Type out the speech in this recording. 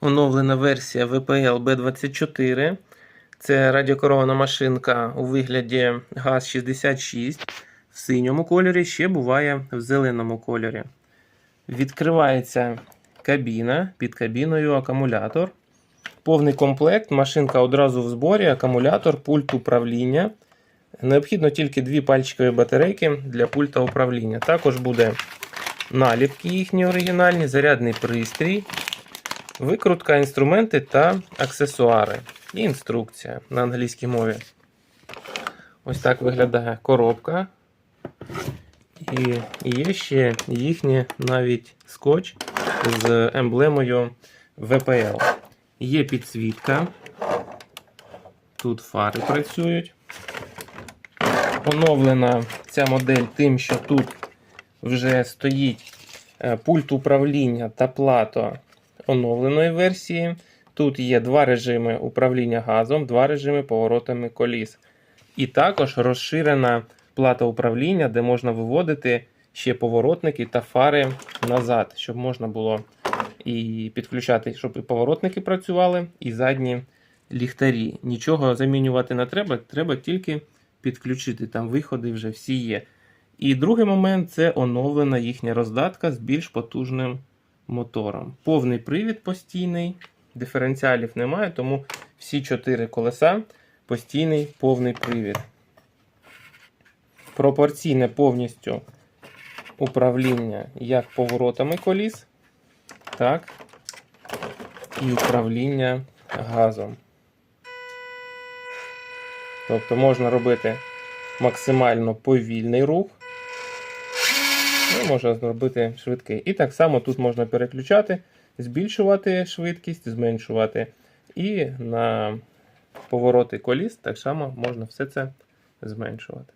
оновлена версія VPL B24. Це радіокерована машинка у вигляді ГАЗ-66 в синьому кольорі, ще буває в зеленому кольорі. Відкривається кабіна, під кабіною акумулятор. Повний комплект, машинка одразу в зборі, акумулятор, пульт управління. Необхідно тільки дві пальчикові батарейки для пульта управління. Також буде наліпки їхні оригінальні, зарядний пристрій, викрутка, інструменти та аксесуари. І інструкція на англійській мові. Ось так виглядає коробка. І є ще їхній навіть скотч з емблемою VPL. Є підсвітка. Тут фари працюють. Оновлена ця модель тим, що тут вже стоїть е, пульт управління та плато оновленої версії. Тут є два режими управління газом, два режими поворотами коліс. І також розширена плата управління, де можна виводити ще поворотники та фари назад, щоб можна було і підключати, щоб і поворотники працювали, і задні ліхтарі. Нічого замінювати не треба, треба тільки підключити. Там виходи вже всі є. І другий момент це оновлена їхня роздатка з більш потужним мотором. Повний привід постійний, диференціалів немає, тому всі чотири колеса постійний повний привід. Пропорційне повністю управління як поворотами коліс, так і управління газом. Тобто можна робити максимально повільний рух. Ну, можна зробити швидкий. І так само тут можна переключати, збільшувати швидкість, зменшувати. І на повороти коліс так само можна все це зменшувати.